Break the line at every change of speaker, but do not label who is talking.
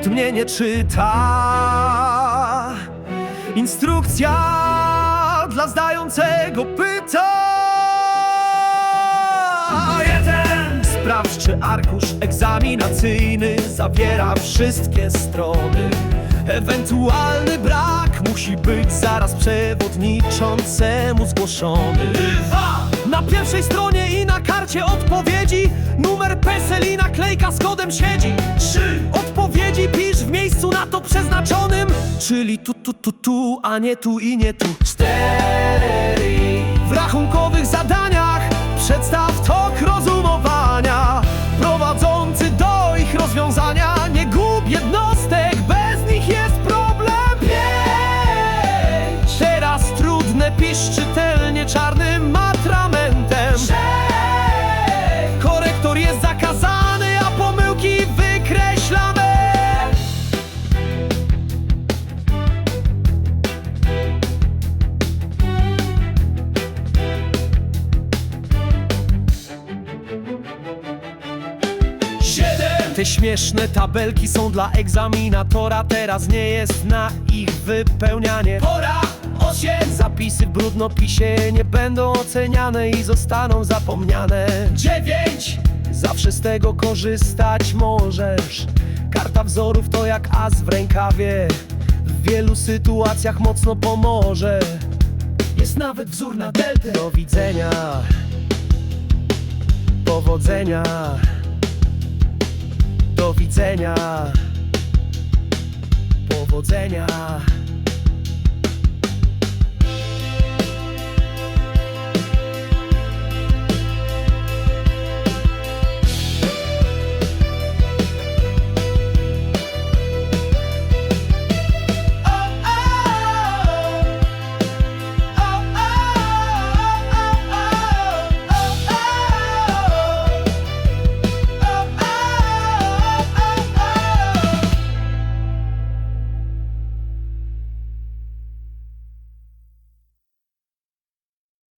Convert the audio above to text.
nikt mnie nie czyta. Instrukcja dla zdającego pyta. Sprawdź, czy arkusz egzaminacyjny zawiera wszystkie strony. Ewentualny brak musi być zaraz przewodniczącemu zgłoszony. Na pierwszej stronie i na karcie odpowiedzi numer PESEL i naklejka z kodem siedzi. Trzy! Miejscu na to przeznaczonym, czyli tu, tu, tu, tu, a nie tu i nie tu. Cztery! W rachunkowych zadaniach przedstaw tok rozumowania prowadzący do ich rozwiązania. Nie gub jednostek, bez nich jest problem. Pięć. Teraz trudne pisz czytelnie czarnym atramentem. Te śmieszne tabelki są dla egzaminatora. Teraz nie jest na ich wypełnianie. Pora! Osiem! Zapisy w brudnopisie nie będą oceniane i zostaną zapomniane. Dziewięć! Zawsze z tego korzystać możesz. Karta wzorów to jak as w rękawie. W wielu sytuacjach mocno pomoże. Jest nawet wzór na deltę. Do widzenia. Powodzenia do widzenia. Powodzenia.